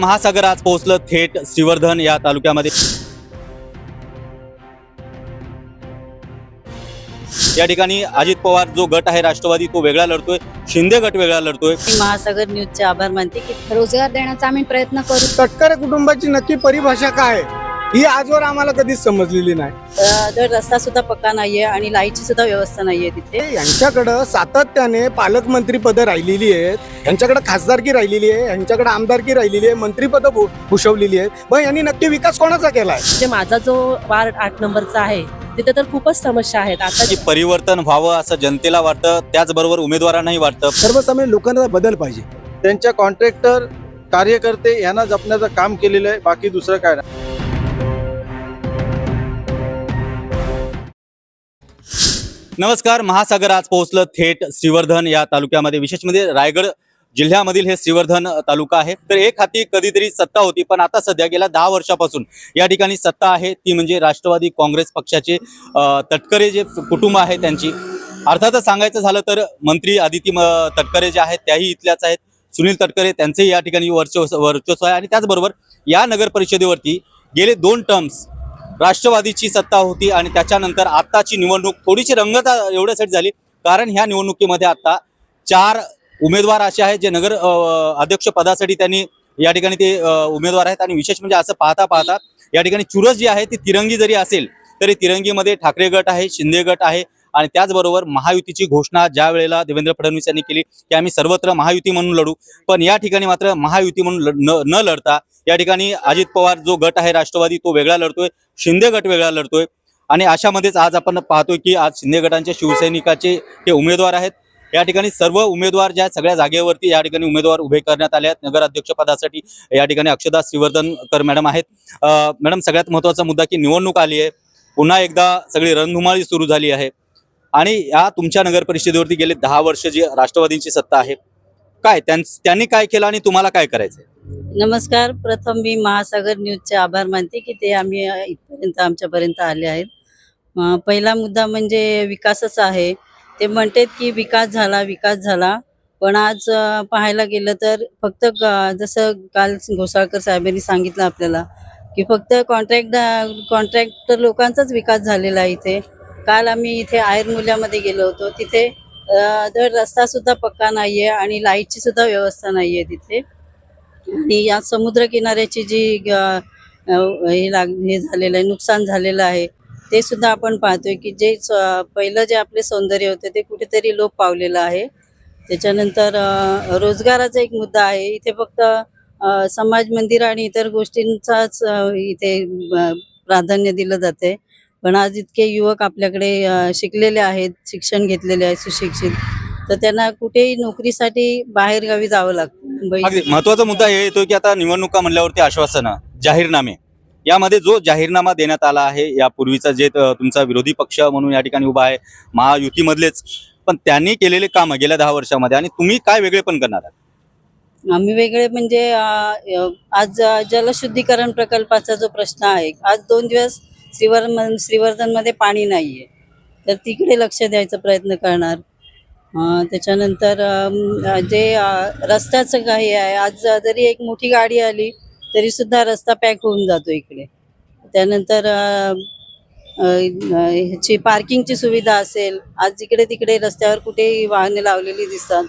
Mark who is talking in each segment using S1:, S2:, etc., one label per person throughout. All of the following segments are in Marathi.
S1: महासागर आज पोहोचलं थेट श्रीवर्धन या तालुक्यामध्ये. या ठिकाणी अजित पवार जो गट आहे राष्ट्रवादी तो वेगळा लढतोय. शिंदे गट वेगळा लढतोय.
S2: महासागर न्यूजचे आभार मानते की
S3: रोजगार देण्याचा आम्ही प्रयत्न करू.
S4: तटकरे कुटुंबाची नक्की परिभाषा काय आहे? ही आजवर आम्हाला कधीच समजलेली नाही.
S2: तर रस्ता सुद्धा पक्का नाहीये आणि लाईटची सुद्धा व्यवस्था नाहीये तिथे.
S4: हे यांच्याकडं सातत्याने पालकमंत्री पदं राहिलेली आहेत. यांच्याकडे खासदारकी राहिलेली आहे यांच्याकडे आमदारकी राहिलेली आहे मंत्रीपदं भू- भूषवलेली आहेत. मग यांनी नक्की विकास कोणाचा केलाय
S5: म्हणजे माझा जो वार्ड आठ नंबरचा आहे तिथे तर खूपच समस्या आहेत. आता
S1: की परिवर्तन व्हावं असं जनतेला वाटतं त्याचबरोबर उमेदवारांनाही वाटतं.
S4: सर्वसामान्य लोकांना बदल पाहिजे.
S6: त्यांच्या कॉन्ट्रॅक्टर कार्यकर्ते यांना जपण्याचं काम केलेलं आहे बाकी दुसरं काय नाही.
S1: नमस्कार महासागर आज पोहोचलं थेट श्रीवर्धन या तालुक्यामध्ये. विशेष म्हणजे रायगड जिल्ह्यामधील हे श्रीवर्धन तालुका आहे. तर एक हाती कधीतरी सत्ता होती पण आता सध्या गेल्या दहा वर्षापासून या ठिकाणी सत्ता आहे. ती म्हणजे राष्ट्रवादी काँग्रेस पक्षाचे तटकरे जे कुटुंब आहे त्यांची. अर्थातच सांगायचं झालं तर मंत्री आदिती म- तटकरे जे आहेत त्याही इथल्याच आहेत. सुनील तटकरे त्यांचेही या ठिकाणी वर्चस्व वर्चस्व आहे. आणि त्याचबरोबर या नगर परिषदेवरती गेले दोन टर्म्स राष्ट्रवादीची सत्ता होती आणि त्याच्यानंतर आत्ताची निवडणूक थोडीशी रंगता एवढ्यासाठी झाली. कारण ह्या निवडणुकीमध्ये आता चार उमेदवार असे आहेत जे नगर अध्यक्ष पदासाठी त्यांनी या ठिकाणी ते उमेदवार आहेत आणि विशेष म्हणजे असं पाहता पाहता या ठिकाणी चुरस जी आहे ती तिरंगी जरी असेल तरी तिरंगीमध्ये ठाकरे गट आहे शिंदे गट आहे आणि त्याचबरोबर महायुतीची घोषणा ज्या वेळेला देवेंद्र फडणवीस यांनी केली की आम्ही सर्वत्र महायुती म्हणून लढू. पण या ठिकाणी मात्र महायुती म्हणून न लढता या ठिकाणी अजित पवार जो गट आहे राष्ट्रवादी तो वेगळा लढतोय. शिंदे गट वेगळा लढतोय. आणि अशामध्येच आज आपण पाहतोय की आज शिंदे गटांचे शिवसैनिकाचे हे उमेदवार आहेत. या ठिकाणी सर्व उमेदवार ज्या सगळ्या जागेवरती या ठिकाणी उमेदवार उभे करण्यात आले आहेत. नगराध्यक्षपदासाठी या ठिकाणी अक्षदा श्रीवर्धनकर मॅडम आहेत. मॅडम सगळ्यात महत्त्वाचा मुद्दा की निवडणूक आली आहे. पुन्हा एकदा सगळी रणधुमाळी सुरू झाली आहे. आणि या तुमच्या नगर परिषदेवरती गेले दहा वर्ष जी राष्ट्रवादींची सत्ता आहे. काय त्यां- त्यांनी काय केलं आणि तुम्हाला काय करायचंय?
S2: नमस्कार. प्रथम मी महासागर न्यूजचे आभार मानते की ते आम्ही इथपर्यंत आमच्यापर्यंत आले आहेत. पहिला मुद्दा म्हणजे विकासच आहे. ते म्हणतात की विकास झाला विकास झाला. पण आज पाहायला गेलं तर फक्त जसं काल घोसाळकर साहेबांनी सांगितलं आपल्याला की फक्त कॉन्ट्रॅक्ट कॉन्ट्रॅक्टर लोकांचाच विकास झालेला आहे इथे. काल आम्ही इथे आयरमुल्यामध्ये गेलो होतो. तिथे तर रस्ता सुद्धा पक्का आहे आणि लाईटची सुद्धा व्यवस्था नाही आहे तिथे. आणि या समुद्र किनाऱ्याची जी ग- हे लाग हे झालेलं आहे नुकसान झालेलं आहे ते सुद्धा आपण पाहतोय की जे स- पहिलं जे आपले सौंदर्य होते ते कुठेतरी लोप पावलेलं आहे. त्याच्यानंतर रोजगाराचा एक मुद्दा आहे. इथे फक्त समाज मंदिर आणि इतर गोष्टींचाच इथे प्राधान्य दिलं जाते. पण आज इतके युवक आपल्याकडे शिकलेले आहेत शिक्षण घेतलेले आहेत सुशिक्षित. तर त्यांना कुठेही नोकरीसाठी बाहेरगावी जावं लागतं.
S1: अगदी महत्त्वाचा मुद्दा हे येतो की आता निवडणुका म्हणल्यावरती आश्वासनं जाहीरनामे. यामध्ये जो जाहीरनामा देण्यात आला आहे यापूर्वीचा जे तुमचा विरोधी पक्ष म्हणून या ठिकाणी उभा आहे महायुतीमधलेच पण त्यांनी केलेले काम गेल्या दहा वर्षामध्ये आणि तुम्ही काय वेगळे पण करणार आहात?
S2: आम्ही वेगळे म्हणजे आज जलशुद्धीकरण प्रकल्पाचा जो प्रश्न आहे आज दोन दिवस श्रीवर्धन श्रीवर्धनमध्ये पाणी नाहीये. तर तिकडे लक्ष द्यायचा प्रयत्न करणार. त्याच्यानंतर जे रस्त्याचं काही आहे आज जरी एक मोठी गाडी आली तरी सुद्धा रस्ता पॅक होऊन जातो इकडे. त्यानंतर ह्याची पार्किंगची सुविधा असेल आज इकडे तिकडे रस्त्यावर कुठेही वाहने लावलेली दिसतात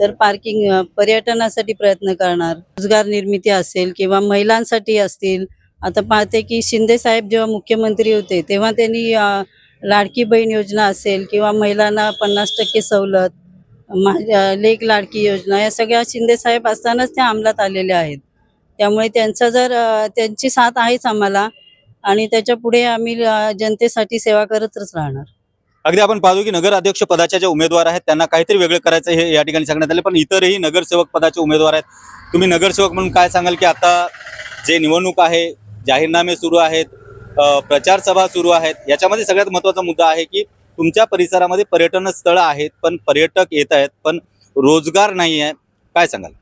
S2: तर पार्किंग पर्यटनासाठी प्रयत्न करणार. रोजगार निर्मिती असेल किंवा महिलांसाठी असतील आता पाहते की शिंदे साहेब जेव्हा मुख्यमंत्री होते तेव्हा त्यांनी लाडकी बहीण योजना असेल किंवा महिलांना पन्नास टक्के सवलत मा- लेख लेक लाडकी योजना या सगळ्या शिंदे साहेब असतानाच त्या अंमलात आलेल्या आहेत. त्यामुळे त्यांचा जर त्यांची साथ आहेच आम्हाला आणि त्याच्या पुढे आम्ही जनतेसाठी सेवा करतच राहणार.
S1: अगदी आपण पाहतो की नगर अध्यक्ष पदाच्या ज्या उमेदवार आहेत त्यांना काहीतरी वेगळं करायचं हे या ठिकाणी सांगण्यात आले पण इतरही नगरसेवक पदाचे उमेदवार आहेत. तुम्ही नगरसेवक म्हणून काय सांगाल की आता जे निवडणूक आहे जाहीरनामे सुरू आहेत प्रचार सभा सुरू आहेत. याच्यामध्ये सगळ्यात महत्त्वाचा मुद्दा आहे की तुमच्या परिसरामध्ये पर्यटन स्थळं आहेत पण पर्यटक येत आहेत पण रोजगार नाही आहे. काय सांगाल?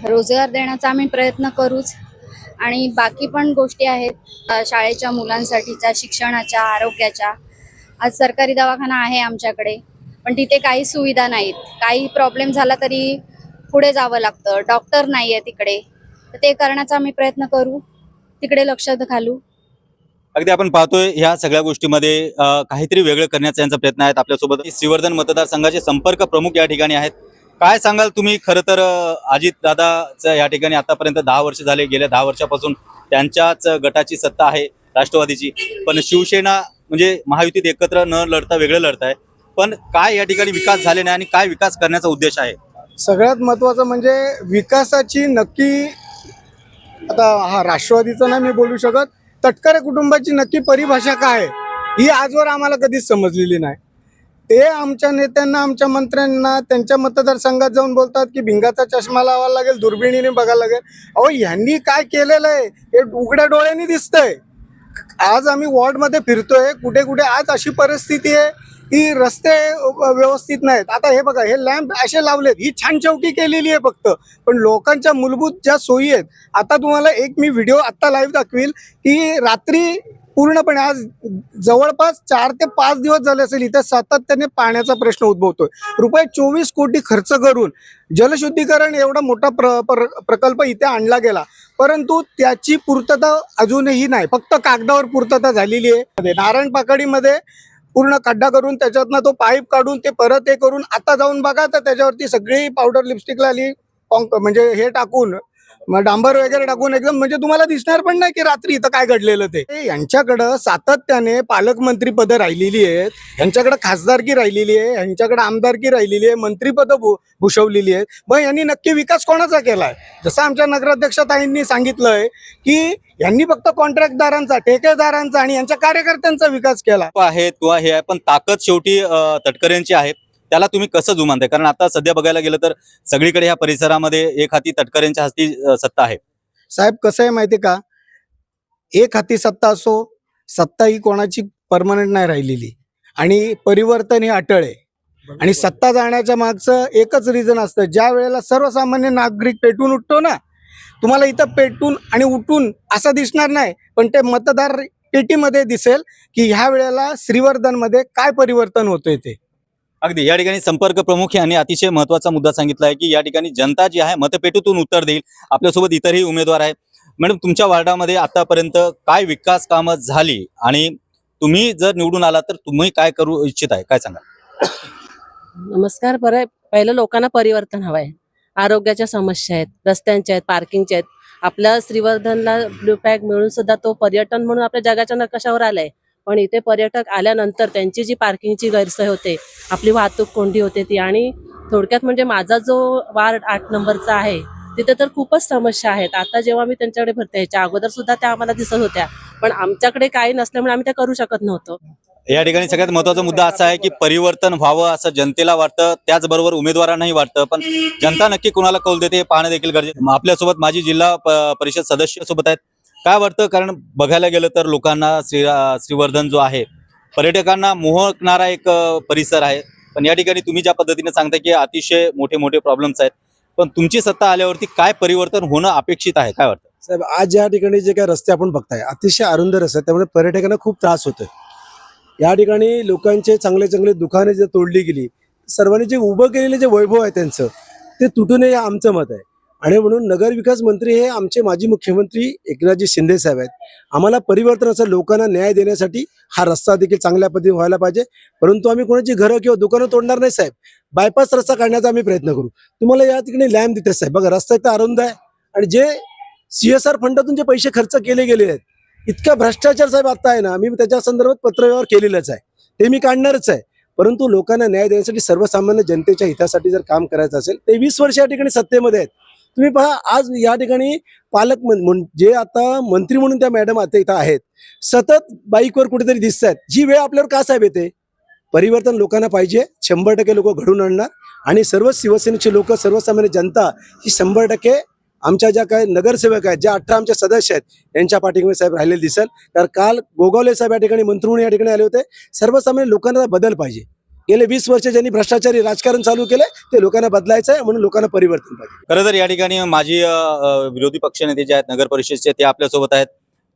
S3: रोजगार देण्याचा आम्ही प्रयत्न करूच. आणि बाकी पण गोष्टी आहेत शाळेच्या मुलांसाठीच्या शिक्षणाच्या आरोग्याच्या. आज सरकारी दवाखाना आहे आमच्याकडे पण तिथे काही सुविधा नाहीत. काही प्रॉब्लेम झाला तरी पुढे जावं लागतं. डॉक्टर नाही आहे तिकडे. तर ते करण्याचा आम्ही प्रयत्न करू. तिकडे लक्ष घालू.
S1: अगदी आपण पाहतोय ह्या सगळ्या गोष्टीमध्ये काहीतरी वेगळं करण्याचा यांचा प्रयत्न आहेत आपल्यासोबत. श्रीवर्धन मतदारसंघाचे संपर्क प्रमुख या ठिकाणी आहेत. काय सांगाल तुम्ही? खरं तर अजित दादाचं या ठिकाणी आतापर्यंत दहा वर्ष झाले गेल्या दहा वर्षापासून त्यांच्याच गटाची सत्ता आहे राष्ट्रवादीची. पण शिवसेना म्हणजे महायुतीत एकत्र न लढता वेगळं लढताय. पण काय या ठिकाणी विकास झाले नाही आणि काय विकास करण्याचा उद्देश आहे?
S4: सगळ्यात महत्वाचं म्हणजे विकासाची नक्की आता हा राष्ट्रवादीचं नाही मी बोलू शकत. तटकरे कुटुंबाची नक्की परिभाषा काय आहे ही आजवर आम्हाला कधीच समजलेली नाही. ते आमच्या नेत्यांना आमच्या मंत्र्यांना त्यांच्या मतदारसंघात जाऊन बोलतात की भिंगाचा चष्मा लावायला लागेल दुर्बिणीने बघायला लागेल. अहो यांनी काय केलेलं आहे? हे उघड्या डोळ्यांनी दिसतंय. आज आम्ही वॉर्डमध्ये फिरतोय कुठे कुठे आज अशी परिस्थिती आहे की रस्ते व्यवस्थित नाहीत. आता हे बघा हे लॅम्प असे लावलेत. ही छान चौकी केलेली आहे फक्त. पण लोकांच्या मूलभूत ज्या सोयी आहेत आता तुम्हाला एक मी व्हिडिओ आत्ता लाईव्ह दाखवील की रात्री पूर्णपणे आज जवळपास चार ते पाच दिवस झाले असेल इथे सातत्याने पाण्याचा प्रश्न उद्भवतोय. रुपये चोवीस कोटी खर्च करून जलशुद्धीकरण एवढा मोठा प्र, प्र प्रकल्प इथे आणला गेला. परंतु त्याची पूर्तता अजूनही नाही. फक्त कागदावर पूर्तता झालेली आहे. नारायण पाकडीमध्ये पूर्ण खड्डा करून त्याच्यातनं तो पाईप काढून ते परत हे करून आता जाऊन बघा तर त्याच्यावरती सगळी पावडर लिपस्टिक आली. म्हणजे हे टाकून मग डांबर वगैरे टाकून एकदम म्हणजे तुम्हाला दिसणार पण नाही की रात्री इथं काय घडलेलं ते. यांच्याकडं सातत्याने पालकमंत्री पदं राहिलेली आहेत. यांच्याकडे खासदारकी राहिलेली आहे. यांच्याकडे आमदारकी राहिलेली आहे. मंत्रीपदं भू भूषवलेली आहेत. मग यांनी नक्की विकास कोणाचा केलाय? जसं आमच्या नगराध्यक्ष ताईंनी सांगितलंय की यांनी फक्त कॉन्ट्रॅक्टदारांचा ठेकेदारांचा आणि यांच्या कार्यकर्त्यांचा विकास केला.
S1: आहे किंवा हे आहे पण ताकद शेवटी तटकऱ्यांची आहे. त्याला तुम्ही कसं जुमानताय? कारण आता सध्या बघायला गेलं तर सगळीकडे ह्या परिसरामध्ये एक हाती तटकरेंच्या हस्ती अ, सत्ता आहे.
S4: साहेब कसं आहे माहिती का? एक हाती सत्ता असो सत्ता ही कोणाची परमनंट नाही राहिलेली. आणि परिवर्तन हे अटळ आहे. आणि सत्ता जाण्याच्या मागचं एकच रिझन असतं. ज्या वेळेला सर्वसामान्य नागरिक पेटून उठतो ना तुम्हाला इथं पेटून आणि उठून असं दिसणार नाही पण ते मतदार पेटीमध्ये दिसेल की ह्या वेळेला श्रीवर्धनमध्ये काय परिवर्तन होतंय ते.
S1: अगदी या ठिकाणी संपर्क प्रमुख यांनी अतिशय महत्त्वाचा मुद्दा सांगितला आहे की या ठिकाणी जनता जी आहे मतपेटीतून उत्तर देईल. आपल्यासोबत इतरही उमेदवार आहे मॅडम तुमच्या वार्डामध्ये आतापर्यंत काय विकास कामं झाली आणि तुम्ही जर निवडून आला तर तुम्ही काय करू इच्छित आहे? काय सांगा
S5: नमस्कार. बरं पहिलं लोकांना परिवर्तन हवं आहे आरोग्याच्या समस्या आहेत रस्त्यांच्या आहेत पार्किंगच्या आहेत. आपल्या श्रीवर्धनला ब्लू पॅक मिळून सुद्धा तो पर्यटन म्हणून आपल्या जगाच्या नकाशावर आलाय. पण इथे पर्यटक आल्यानंतर त्यांची जी पार्किंगची गैरसोय होते आपली वाहतूक कोंडी होते ती आणि थोडक्यात म्हणजे माझा जो वार्ड आठ नंबरचा आहे तिथे तर खूपच समस्या आहेत. आता जेव्हा मी त्यांच्याकडे भरते याच्या अगोदर सुद्धा त्या आम्हाला दिसत होत्या. पण आमच्याकडे काही नसल्यामुळे आम्ही त्या करू शकत नव्हतो.
S1: या ठिकाणी सगळ्यात महत्त्वाचा मुद्दा असा आहे की परिवर्तन व्हावं असं जनतेला वाटतं त्याचबरोबर उमेदवारांनाही वाटतं. पण जनता नक्की कुणाला कौल देते हे पाहणं देखील गरजेचं आपल्यासोबत माझी जिल्हा प- परिषद सदस्य सोबत आहेत. काय वाटतं? कारण बघायला गेलं तर लोकांना श्री श्रीवर्धन जो आहे पर्यटकांना मोहकणारा एक परिसर आहे. पण या ठिकाणी तुम्ही ज्या पद्धतीने सांगता की अतिशय मोठे मोठे प्रॉब्लेम्स आहेत. पण तुमची सत्ता आल्यावरती काय परिवर्तन होणं अपेक्षित आहे? काय वाटतं?
S7: साहेब आज या ठिकाणी जे काही रस्ते आपण बघताय अतिशय अरुंद रस्ते आहेत. त्यामुळे पर्यटकांना खूप त्रास होतोय. या ठिकाणी लोकांचे चांगले चांगले दुकाने जर तोडली गेली सर्वांनी जे उभं केलेले जे वैभव आहे त्यांचं ते तुटू नये हे आमचं मत आहे. आणि म्हणून नगरविकास मंत्री हे आमचे माजी मुख्यमंत्री एकनाथजी शिंदे साहेब आहेत. आम्हाला परिवर्तनाचा लोकांना न्याय देण्यासाठी हा रस्ता देखील चांगल्या पद्धतीने व्हायला पाहिजे. परंतु आम्ही कोणाची घरं किंवा दुकानं तोडणार नाही साहेब. बायपास रस्ता काढण्याचा आम्ही प्रयत्न करू. तुम्हाला या ठिकाणी लॅम्प देते साहेब. बघा रस्ता इथं अरुंद आहे आणि जे सीएसआर फंडातून जे पैसे खर्च केले गेले आहेत इतका भ्रष्टाचार साहेब आता आहे ना मी त्याच्या संदर्भात पत्रव्यवहार केलेलाच आहे. ते मी काढणारच आहे. परंतु लोकांना न्याय देण्यासाठी सर्वसामान्य जनतेच्या हितासाठी जर काम करायचं असेल ते वीस वर्ष या ठिकाणी सत्तेमध्ये आहेत. तुम्ही पहा आज या ठिकाणी पालक जे आता मंत्री म्हणून त्या मॅडम आता इथं आहेत सतत बाईकवर कुठेतरी दिसत आहेत जी वेळ आपल्यावर का साहेब येते? परिवर्तन लोकांना पाहिजे शंभर टक्के लोक घडून आणणार आणि सर्व शिवसेनेचे लोक सर्वसामान्य जनता ही शंभर टक्के आमच्या ज्या काही नगरसेवक आहेत ज्या अठरा आमच्या सदस्य आहेत यांच्या पाठीमध्ये साहेब राहिलेले दिसेल. तर काल गोगावले साहेब या ठिकाणी मंत्री म्हणून या ठिकाणी आले होते. सर्वसामान्य लोकांना बदल पाहिजे. गेले वीस वर्ष ज्यांनी भ्रष्टाचारी राजकारण चालू केले ते लोकांना बदलायचं आहे म्हणून लोकांना परिवर्तन पाहिजे.
S1: खरं तर या ठिकाणी अ, विरोधी पक्षनेते जे आहेत नगर परिषदेचे ते आपल्यासोबत आहेत.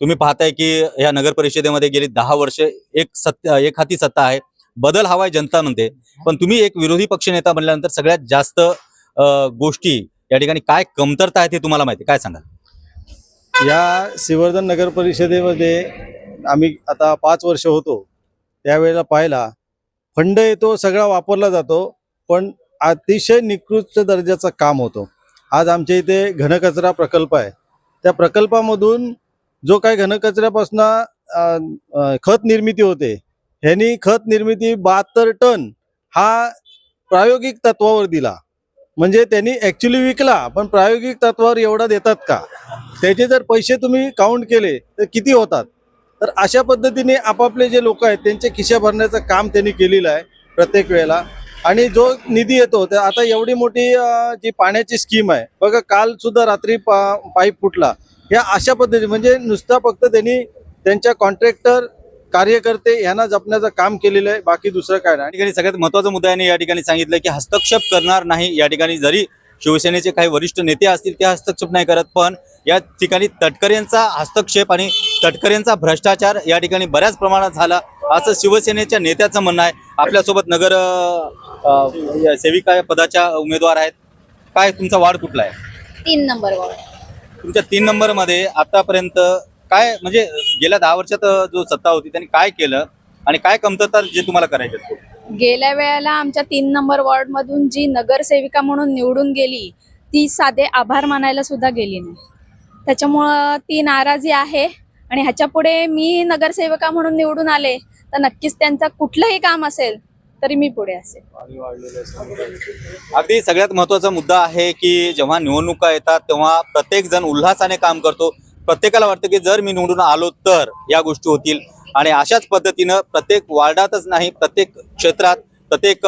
S1: तुम्ही पाहताय की या नगर परिषदेमध्ये गेली दहा वर्ष एक सत्ता एक हाती सत्ता आहे. बदल हवाय जनता म्हणते. पण तुम्ही एक विरोधी पक्षनेता म्हणल्यानंतर सगळ्यात जास्त गोष्टी या ठिकाणी काय कमतरता आहे ते तुम्हाला माहिती आहे. काय सांगाल?
S6: या श्रीवर्धन नगर परिषदेमध्ये आम्ही आता पाच वर्ष होतो. त्यावेळेला पाहिला फंड येतो सगळा वापरला जातो पण अतिशय निकृष्ट दर्जाचं काम होतं. आज आमच्या इथे घनकचरा प्रकल्प आहे. त्या प्रकल्पामधून जो काही घनकचऱ्यापासून खत निर्मिती होते ह्यांनी खत निर्मिती बहात्तर टन हा प्रायोगिक तत्वावर दिला. म्हणजे त्यांनी ॲक्च्युली विकला पण प्रायोगिक तत्वावर एवढा देतात का? त्याचे जर पैसे तुम्ही काउंट केले तर किती होतात? तर अशा पद्धतीने आपापले जे लोक आहेत त्यांचे खिशा भरण्याचं काम त्यांनी केलेलं आहे प्रत्येक वेळेला. आणि जो निधी येतो तर आता एवढी मोठी जी पाण्याची स्कीम आहे बघा काल सुद्धा रात्री पा पाईप फुटला. या अशा पद्धती म्हणजे नुसता फक्त त्यांनी त्यांच्या कॉन्ट्रॅक्टर कार्यकर्ते यांना जपण्याचं काम केलेलं आहे बाकी दुसरं काय नाही.
S1: या ठिकाणी सगळ्यात महत्त्वाचा मुद्दा यांनी या ठिकाणी सांगितलं की हस्तक्षेप करणार नाही या ठिकाणी जरी शिवसेनेचे काही वरिष्ठ नेते असतील ते हस्तक्षेप नाही करत पण या ठिकाणी तटकरेंचा हस्तक्षेप आणि तटकरेंचा भ्रष्टाचार या ठिकाणी बऱ्याच प्रमाणात झाला असं शिवसेनेच्या नेत्याचं म्हणणं आहे. आपल्यासोबत नगर सेविका या पदाच्या उमेदवार आहेत. काय तुमचा वार्ड कुठला आहे?
S3: तीन नंबर वॉर्ड
S1: तुमच्या तीन नंबरमध्ये आतापर्यंत काय म्हणजे गेल्या दहा वर्षात जो सत्ता होती त्यांनी काय केलं? आणि काय कमतरता जे तुम्हाला करायचे?
S3: गेल्या वेळेला आमच्या तीन नंबर वॉर्ड मधून जी नगरसेविका म्हणून निवडून गेली ती साधे आभार मानायला सुद्धा गेली नाही. त्याच्यामुळं ती नाराजी आहे आणि ह्याच्या पुढे मी नगरसेविका म्हणून निवडून आले तर नक्कीच त्यांचं कुठलंही काम असेल तरी मी पुढे असेल.
S1: अगदी सगळ्यात महत्त्वाचा मुद्दा आहे की जेव्हा निवडणुका येतात तेव्हा प्रत्येक जण उल्हासाने काम करतो. प्रत्येकाला वाटतं की जर मी निवडून आलो तर या गोष्टी होतील. आणि अशाच पद्धतीनं प्रत्येक वार्डातच नाही प्रत्येक क्षेत्रात प्रत्येक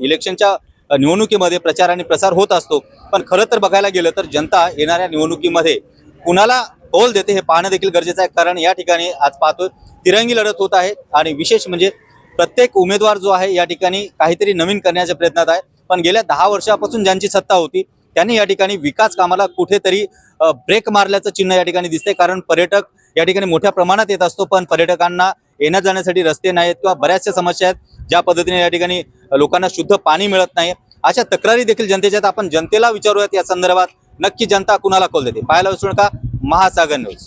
S1: इलेक्शनच्या निवडणुकीमध्ये प्रचार आणि प्रसार होत असतो. पण खरं तर बघायला गेलं तर जनता येणाऱ्या निवडणुकीमध्ये कुणाला कौल देते हे पाहणं देखील गरजेचं आहे. कारण या ठिकाणी आज पाहतोय तिरंगी लढत होत आहे आणि विशेष म्हणजे प्रत्येक उमेदवार जो आहे या ठिकाणी काहीतरी नवीन करण्याच्या प्रयत्नात आहे. पण गेल्या दहा वर्षापासून ज्यांची सत्ता होती त्यांनी या ठिकाणी विकास कामाला कुठेतरी ब्रेक मारल्याचं चिन्ह या ठिकाणी दिसते कारण पर्यटक या ठिकाणी मोठ्या प्रमाणात येत असतो पण पर्यटकांना येण्या जाण्यासाठी रस्ते नाहीत किंवा बऱ्याचशा समस्या आहेत. ज्या पद्धतीने या ठिकाणी लोकांना शुद्ध पाणी मिळत नाही. अशा तक्रारी देखील जनतेच्या आपण जनतेला विचारूयात या संदर्भात. नक्की जनता कुणाला कौल देते? पाहायला विसरू नका. महासागर न्यूज.